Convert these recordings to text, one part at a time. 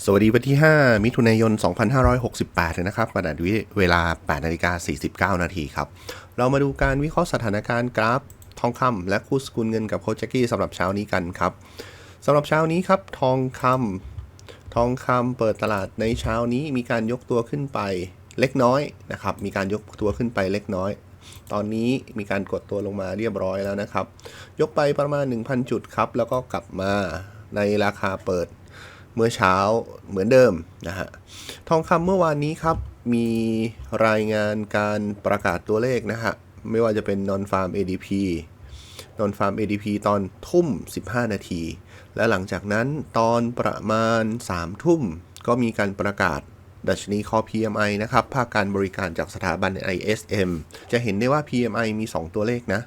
สวัสดีวันที่ 5 มิถุนายน 2568เลยนะครับขณะเวลา 8 นาฬิกา 49 นาทีครับ เรามาดูการวิเคราะห์สถานการณ์กราฟทองคำและคู่สกุลเงินกับโคชแจ็กกี้สำหรับเช้านี้กันครับสำหรับเช้านี้ครับ ทองคำทองคำเปิดตลาดในเช้านี้มีการยกตัวขึ้นไปเล็กน้อยนะครับ มีการยกตัวขึ้นไปเล็กน้อย ตอนนี้มีการกดตัวลงมาเรียบร้อยแล้วนะครับ ยกไปประมาณ 1,000 จุดครับ แล้วก็กลับมาในราคาเปิด เมื่อเช้าเหมือนเดิมนะฮะทองคำเมื่อวานนี้ครับ มีรายงานการประกาศตัวเลขนะฮะ ไม่ว่าจะเป็น non farm ADP non farm ADP ตอนทุ่ม 15 นาที และหลังจากนั้นตอนประมาณ 3 ทุ่มก็มีการประกาศ ดัชนีคอ PMI นะครับ ภาคการบริการจากสถาบัน ISM จะเห็นได้ว่า PMI มี 2 ตัวเลขนะ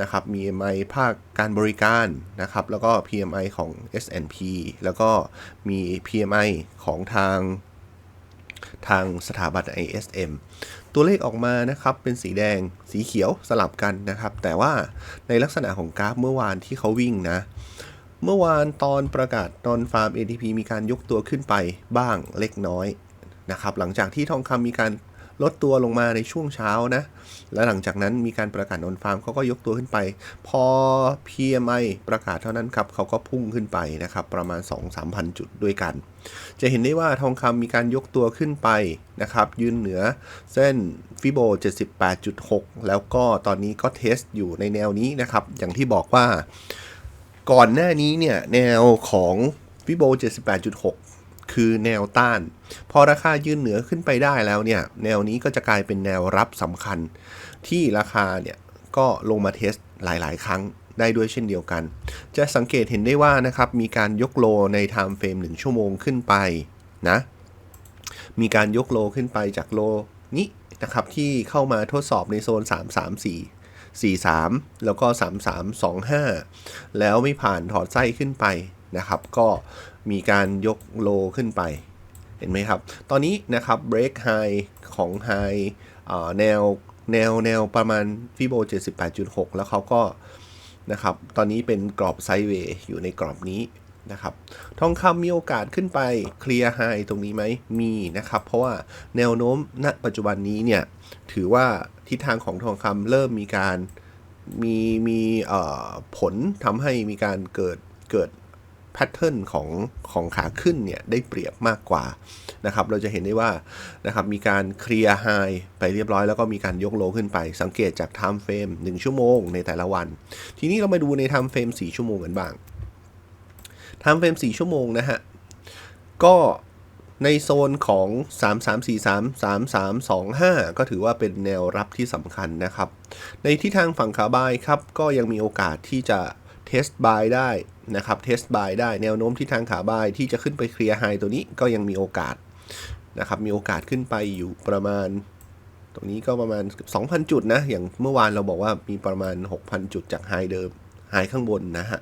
นะครับมี PMI ภาคการบริการนะครับ แล้วก็ PMI ของ S&P แล้วก็มี PMI ของทางทางสถาบัน ISM ตัวเลขออกมานะครับ เป็นสีแดงสีเขียวสลับกันนะครับ แต่ว่าในลักษณะของกราฟเมื่อวานที่เขาวิ่งนะเมื่อวานตอนประกาศตอนฟาร์ม ATP มีการยกตัวขึ้นไปบ้างเล็กน้อย นะครับหลังจากที่ทองคำมีการลดตัวลงมาในช่วงเช้านะ และหลังจากนั้นมีการประกาศนอนฟาร์มเขาก็ยกตัวขึ้นไป พอ PMI ประกาศเท่านั้นครับเขาก็พุ่งขึ้นไปนะครับ ประมาณ 2-3,000 จุดด้วยกัน จะเห็นได้ว่าทองคำมีการยกตัวขึ้นไปนะครับ ยืนเหนือเส้นฟิโบ 78.6 แล้วก็ตอนนี้ก็เทสอยู่ในแนวนี้นะครับ อย่างที่บอกว่า ก่อนหน้านี้เนี่ยแนวของฟิโบ 78.6 คือแนวต้าน พอราคายืนเหนือขึ้นไปได้แล้วเนี่ย แนวนี้ก็จะกลายเป็นแนวรับสำคัญ ที่ราคาเนี่ยก็ลงมาเทสหลาย ๆ ครั้งได้ด้วยเช่นเดียวกัน จะสังเกตเห็นได้ว่านะครับ มีการยกโลในไทม์เฟรม1ชั่วโมงขึ้นไปนะ มีการยกโลขึ้นไปจากโลนี้นะครับ ที่เข้ามาทดสอบในโซน 334 43 แล้วก็ 3325 แล้วไม่ผ่านถอดไส้ขึ้นไปนะครับ ก็ มีการยกโลขึ้นไป เห็นไหมครับ ตอนนี้นะครับ break high ของ high แนวแนวแนวประมาณฟิโบ78.6 แล้วเขาก็นะครับ ตอนนี้เป็นกรอบไซด์เวย์อยู่ในกรอบนี้นะครับ ทองคำมีโอกาสขึ้นไปเคลียร์ไฮตรงนี้ไหม มีนะครับ เพราะว่าแนวโน้มณปัจจุบันนี้เนี่ย ถือว่าทิศทางของทองคำเริ่มมีการมีมีผลทำให้มีการเกิดเกิด แพทเทิร์นของของขาขึ้นเนี่ยได้เปรียบมากกว่านะครับเราจะเห็นได้ว่านะครับมีการเคลียร์ไฮไปเรียบร้อยแล้วก็มีการยกโลขึ้นไป สังเกตจากไทม์เฟรม1 ชั่วโมงในแต่ละวัน ทีนี้เรามาดูในไทม์เฟรม4ชั่วโมงกันบ้างไทม์เฟรม4ชั่วโมงนะฮะก็ในโซนของ 3343 3325 ก็ถือว่าเป็นแนวรับที่สำคัญนะครับ ในที่ทางฝั่งขาบายครับ ก็ยังมีโอกาสที่จะ เทสบายได้นะครับเทสบายได้แนวโน้มที่ทางขาบายที่จะขึ้นไปเคลียร์ไฮตัวนี้ก็ยังมีโอกาสนะครับมีโอกาสขึ้นไปอยู่ประมาณ ตรงนี้ก็ประมาณ 2,000 จุดนะ อย่างเมื่อวานเราบอกว่ามีประมาณ 6,000 จุดจากไฮเดิมไฮข้างบนนะฮะ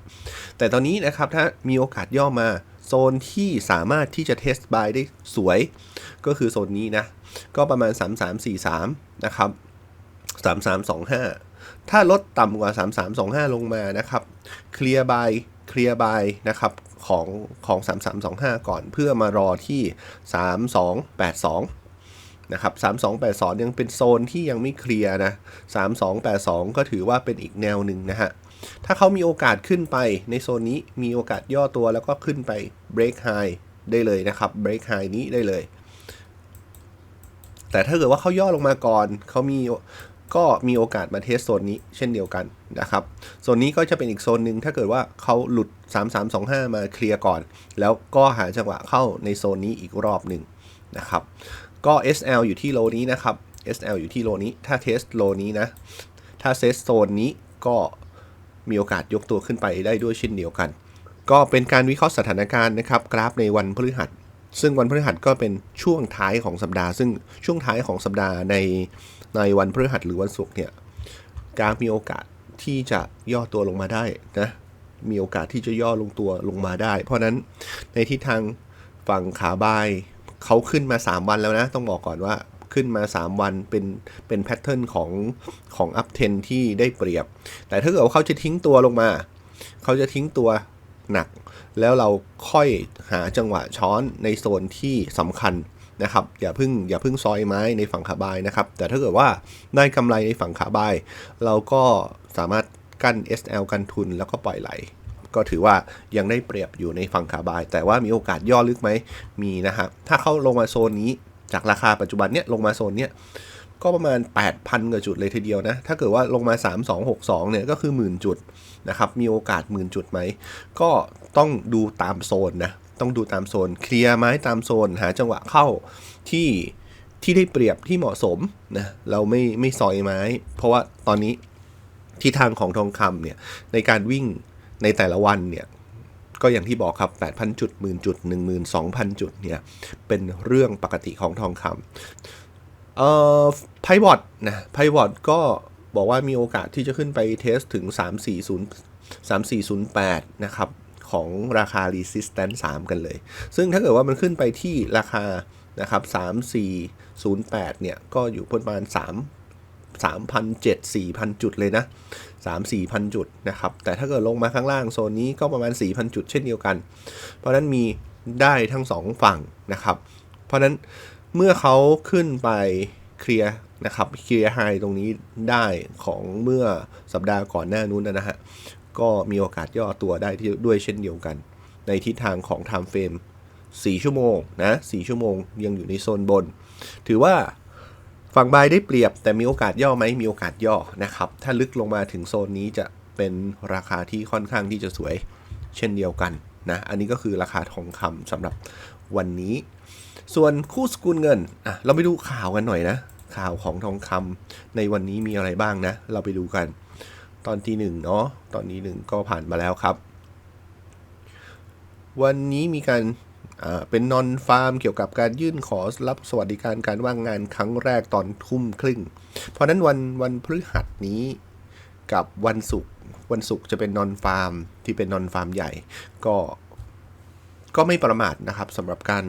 แต่ตอนนี้นะครับถ้ามีโอกาสย่อมาโซนที่สามารถที่จะเทสบายได้สวย ก็คือโซนนี้นะ ก็ประมาณ 3343 นะครับ 3325 ถ้าลดต่ำกว่า 3325 ลงมานะครับ เคลียร์บายเคลียร์บายนะครับของของ 3325 ก่อนเพื่อมารอที่ 3282 นะครับ 3282 ยังเป็นโซนที่ยังไม่เคลียร์นะ 3282 ก็ถือว่าเป็นอีกแนวหนึ่งนะฮะ ถ้าเขามีโอกาสขึ้นไปในโซนนี้มีโอกาสย่อตัวแล้วก็ขึ้นไป break high ได้เลยนะครับ break high นี้ได้เลย แต่ถ้าเกิดว่าเขาย่อลงมาก่อนเขามี ก็มีโอกาสมาเทสโซนนี้เช่นเดียวกันนะครับโซนนี้ก็จะเป็นอีกโซนหนึ่งถ้าเกิดว่าเขาหลุด 3325 มาเคลียร์ก่อน แล้วก็หาจังหวะเข้าในโซนนี้อีกรอบหนึ่งนะครับก็ SL อยู่ที่โลนี้นะครับ SL อยู่ที่โลนี้ ถ้าเทสโลนี้นะ ถ้าเซสโซนนี้ก็มีโอกาสยกตัวขึ้นไปได้ด้วยเช่นเดียวกัน ก็เป็นการวิเคราะห์สถานการณ์นะครับ กราฟในวันพฤหัส ซึ่งวันพฤหัสก็เป็นช่วงท้ายของสัปดาห์ ซึ่งช่วงท้ายของสัปดาห์ในในวันพฤหัสหรือวันศุกร์เนี่ยกราฟมีโอกาสที่จะย่อตัวลงมาได้นะมีโอกาสที่จะย่อลงตัวลงมาได้ เพราะนั้นในทิศทางฝั่งขาบายเขาขึ้นมา 3 วันแล้วนะ ต้องบอกก่อนว่าขึ้นมา 3 วันเป็นเป็นแพทเทิร์นของของอัพเทนที่ได้เปรียบ แต่ถ้าเกิดว่าเขาจะทิ้งตัวลงมา เขาจะทิ้งตัวหนัก แล้วเราค่อยหาจังหวะช้อนในโซนที่สำคัญนะครับอย่าพึ่งอย่าพึ่งซอยไม้ในฝั่งขาบายนะครับ แต่ถ้าเกิดว่าได้กำไรในฝั่งขาบาย เราก็สามารถกั้น SL กันทุนแล้วก็ปล่อยไหล ก็ถือว่ายังได้เปรียบอยู่ในฝั่งขาบาย แต่ว่ามีโอกาสย่อลึกไหมมีนะครับถ้าเขาลงมาโซนนี้จากราคาปัจจุบันเนี้ยลงมาโซนเนี้ย ก็ประมาณ 8,000กว่าจุดเลยทีเดียวนะ ถ้าเกิดว่าลงมา 3262 เนี่ยก็คือหมื่นจุดนะครับ มีโอกาสหมื่นจุดไหม ก็ต้องดูตามโซนนะ ต้องดูตามโซน เคลียร์ไม้ตามโซน หาจังหวะเข้าที่ที่ได้เปรียบที่เหมาะสมนะ เราไม่ไม่ซอยไม้ เพราะว่าตอนนี้ทิศทางของทองคำเนี่ยในการวิ่งในแต่ละวันเนี่ยก็อย่างที่บอกครับ 8,000 จุดหมื่นจุด 12,000 จุดเนี่ยเป็นเรื่องปกติของทองคำ เอ่อไพวอตนะไพวอตก็บอกว่ามีโอกาสที่จะขึ้นไปเทสถึง 340 3408 นะครับ ของราคา resistance 3 กันเลย ซึ่งถ้าเกิดว่ามันขึ้นไปที่ราคานะครับ 3408 เนี่ย ก็อยู่ประมาณ 3 3,700 4,000 จุดเลยนะ 3 4,000 จุดนะครับ แต่ถ้าเกิดลงมาข้างล่างโซนนี้ก็ประมาณ 4,000 จุดเช่นเดียวกัน เพราะนั้นมีได้ทั้ง 2 ฝั่งนะครับ เพราะนั้น เมื่อเขาขึ้นไปเคลียร์นะครับเคลียร์ไฮตรงนี้ได้ของเมื่อสัปดาห์ก่อนหน้านู้นนะฮะ ก็มีโอกาสย่อตัวได้ด้วยเช่นเดียวกัน ในทิศทางของ time frame 4ชั่วโมงนะ4ชั่วโมงยังอยู่ในโซนบน ถือว่าฝั่งบายได้เปรียบแต่มีโอกาสย่อไหมมีโอกาสย่อนะครับ ถ้าลึกลงมาถึงโซนนี้จะเป็นราคาที่ค่อนข้างที่จะสวยเช่นเดียวกันนะ อันนี้ก็คือราคาทองคำสำหรับวันนี้ ส่วนคู่สกุลเงินอะเราไปดูข่าวกันหน่อยนะ ข่าวของทองคำในวันนี้มีอะไรบ้างนะ เราไปดูกัน ตอนที่หนึ่งเนาะตอนนี้หนึ่งก็ผ่านมาแล้วครับ วันนี้มีการเป็นนอนฟาร์มเกี่ยวกับการยื่นขอรับสวัสดิการการว่างงานครั้งแรกตอนทุ่มครึ่ง เพราะนั้นวันวันพฤหัสนี้กับวันศุกร์วันศุกร์จะเป็นนอนฟาร์มที่เป็นนอนฟาร์มใหญ่ ก็ก็ไม่ประมาทนะครับสำหรับการ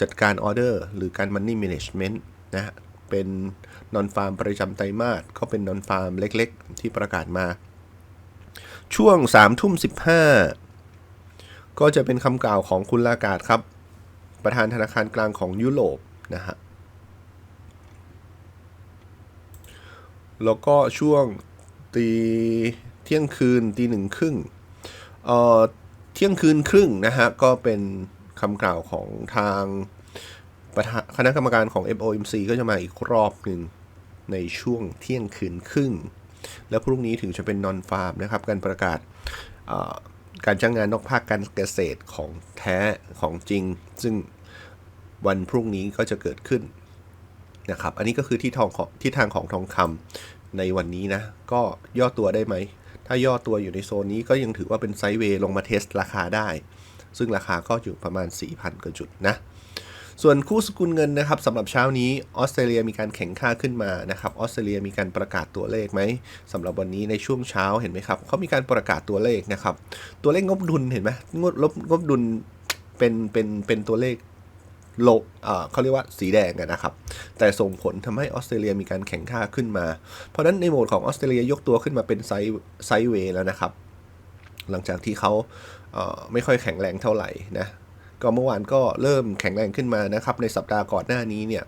จัดการออเดอร์หรือการ Money Management นะฮะเป็นนอนฟาร์มประจำไตรมาสก็เป็นนอนฟาร์มเล็กๆ ที่ประกาศมา ช่วง3ทุ่ม15 ก็จะเป็นคำกล่าวของคุณลากาศครับ ประธานธนาคารกลางของยุโรปนะฮะแล้วก็ช่วงตีเที่ยงคืนตีหนึ่งครึ่งเอ่อเที่ยงคืนครึ่งนะฮะก็เป็น คำกล่าวของทางประธานคณะกรรมการของ FOMC ก็จะมาอีกรอบหนึ่งในช่วงเที่ยงคืนครึ่ง แล้วพรุ่งนี้ถึงจะเป็นนอนฟาร์มนะครับ การประกาศการจ้างงานนอกภาคการเกษตรของแท้ของจริง ซึ่งวันพรุ่งนี้ก็จะเกิดขึ้นนะครับ อันนี้ก็คือที่ทองของที่ทางของทองคำในวันนี้นะ ก็ย่อตัวได้ไหม ถ้าย่อตัวอยู่ในโซนนี้ก็ยังถือว่าเป็นไซด์เวย์ลงมาเทสราคาได้ ซึ่งราคาก็อยู่ประมาณ 4,000กว่าจุดนะส่วนคู่สกุลเงินนะครับสำหรับเช้านี้ออสเตรเลียมีการแข่งค่าขึ้นมานะครับออสเตรเลียมีการประกาศตัวเลขไหมสำหรับวันนี้ในช่วงเช้าเห็นไหมครับเขามีการประกาศตัวเลขนะครับตัวเลขงบดุลเห็นไหมงบลบงบดุลเป็นเป็นเป็นตัวเลขโลกเอ่อเขาเรียกว่าสีแดงนะครับ แต่ส่งผลทำให้ออสเตรเลียมีการแข่งค่าขึ้นมา เพราะฉะนั้นในโหมดของออสเตรเลียยกตัวขึ้นมาเป็นไซด์ไซด์เวย์แล้วนะครับ หลังจากที่เขา ไม่ค่อยแข็งแรงเท่าไหร่นะก็เมื่อวานก็เริ่มแข็งแรงขึ้นมานะครับ ในสัปดาห์ก่อนหน้านี้เนี่ย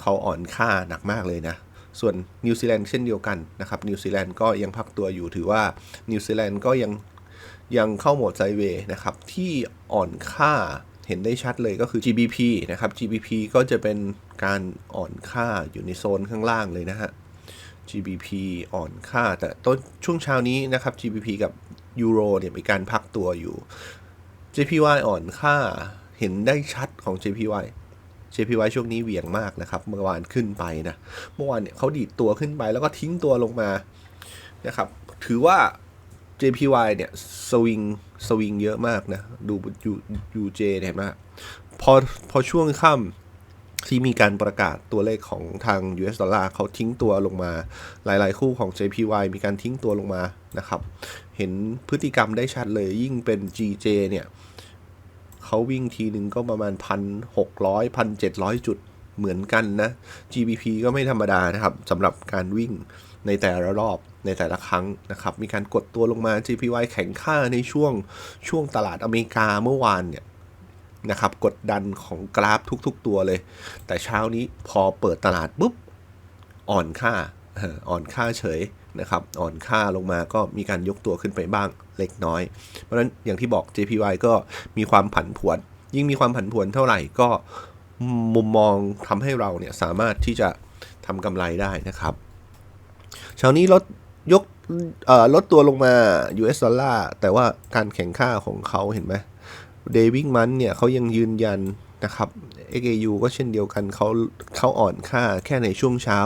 เขาอ่อนค่าหนักมากเลยนะ ส่วนนิวซีแลนด์เช่นเดียวกันนะครับนิวซีแลนด์ก็ยังพักตัวอยู่ถือว่านิวซีแลนด์ก็ยังยังเข้าโหมดไซเวย์นะครับ ที่อ่อนค่าเห็นได้ชัดเลยก็คือ GBP นะครับ GBP ก็จะเป็นการอ่อนค่าอยู่ในโซนข้างล่างเลยนะฮะ GBP อ่อนค่า แต่ต้นช่วงเช้านี้นะครับ GBP กับ ยูโรเนี่ยมีการพักตัวอยู่ JPY อ่อนค่าเห็นได้ชัดของ JPY JPY ช่วงนี้เหวี่ยงมากนะครับ เมื่อวานขึ้นไปนะ เมื่อวานเนี่ยเขาดีดตัวขึ้นไปแล้วก็ทิ้งตัวลงมานะครับ ถือว่า JPY เนี่ยสวิงสวิงเยอะมากนะ ดูยูยูเจเห็นไหมพอพอช่วงค่ำ ที่มีการประกาศตัวเลขของทาง US ดอลลาร์เขาทิ้งตัวลงมา หลายๆ คู่ของ JPY มีการทิ้งตัวลงมานะครับ เห็นพฤติกรรมได้ชัดเลยยิ่งเป็น GJ เนี่ยเขาวิ่งทีหนึ่งก็ประมาณพันหกร้อยพันเจ็ดร้อยจุดเหมือนกันนะ GBP ก็ไม่ธรรมดานะครับสำหรับการวิ่งในแต่ละรอบในแต่ละครั้งนะครับ มีการกดตัวลงมา JPY แข็งค่าในช่วงช่วงตลาดอเมริกาเมื่อวานเนี่ย นะครับกดดันของกราฟทุก ๆ ตัวเลย แต่เช้านี้พอเปิดตลาดปุ๊บอ่อนค่าอ่อนค่าเฉยนะครับอ่อนค่าลงมาก็มีการยกตัวขึ้นไปบ้างเล็กน้อย เพราะฉะนั้นอย่างที่บอก JPY ก็มีความผันผวน ยิ่งมีความผันผวนเท่าไหร่ก็มุมมองทำให้เราเนี่ยสามารถที่จะทำกำไรได้นะครับ เช้านี้ลดยกลดตัวลงมา US ดอลลาร์แต่ว่าการแข่งค่าของเขาเห็นไหม เดวิงมันเนี่ยเขายังยืนยันนะครับ XAU ก็เช่นเดียวกันเขาเขาอ่อนค่าแค่ในช่วงเช้า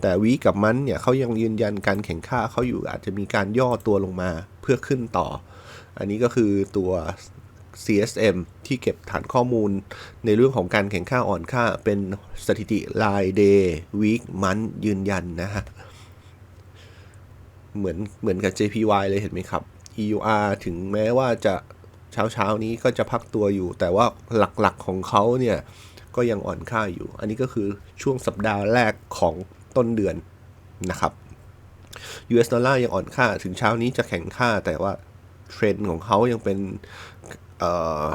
แต่วีกับมันเนี่ยเขายังยืนยันการแข่งค่าเขาอยู่อาจจะมีการย่อตัวลงมาเพื่อขึ้นต่อ อันนี้ก็คือตัว CSM ที่เก็บฐานข้อมูลในเรื่องของการแข่งค่าอ่อนค่าเป็นสถิติราย day week มันยืนยันนะฮะ เหมือนเหมือนกับ JPY เลยเห็นไหมครับ EUR ถึงแม้ว่าจะ เช้าเช้านี้ก็จะพักตัวอยู่ แต่ว่าหลักๆของเขาเนี่ยก็ยังอ่อนค่าอยู่ อันนี้ก็คือช่วงสัปดาห์แรกของต้นเดือนนะครับ US ดอลลาร์ยังอ่อนค่า ถึงเช้านี้จะแข็งค่า แต่ว่าเทรนด์ของเขายังเป็น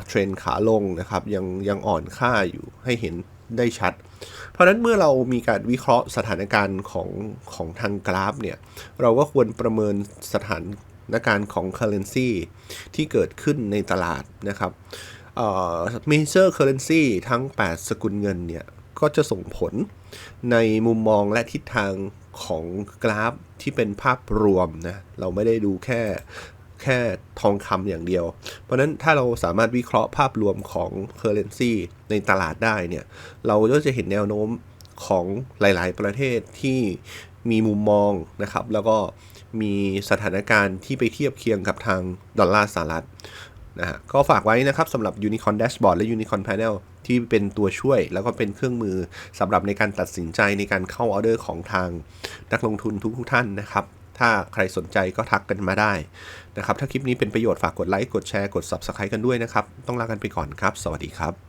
เทรนด์ขาลงนะครับ ยังยังอ่อนค่าอยู่ให้เห็นได้ชัด เพราะนั้นเมื่อเรามีการวิเคราะห์สถานการณ์ของของทางกราฟเนี่ย เราก็ควรประเมินสถาน นการณ์ของ currency ที่เกิดขึ้นในตลาดนะครับเอ่อ major currency ทั้ง 8 สกุลเงินเนี่ย ก็จะส่งผลในมุมมองและทิศทางของกราฟที่เป็นภาพรวมนะ เราไม่ได้ดูแค่แค่ทองคำอย่างเดียว เพราะฉะนั้นถ้าเราสามารถวิเคราะห์ภาพรวมของ currency ในตลาดได้เนี่ย เราก็จะเห็นแนวโน้มของหลาย ๆ ประเทศที่มีมุมมองนะครับ แล้วก็ มีสถานการณ์ที่ไปเทียบเคียงกับทางดอลลาร์สหรัฐนะฮะก็ฝากไว้นะครับสำหรับ Unicorn Dashboard และ Unicorn Panel ที่เป็นตัวช่วย แล้วก็เป็นเครื่องมือสำหรับในการตัดสินใจในการเข้าออเดอร์ของทางนักลงทุนทุกๆท่านนะครับ ถ้าใครสนใจก็ทักกันมาได้นะครับ ถ้าคลิปนี้เป็นประโยชน์ฝากกดไลค์กดแชร์กด Subscribe กันด้วยนะครับ ต้องลากันไปก่อนครับ สวัสดีครับ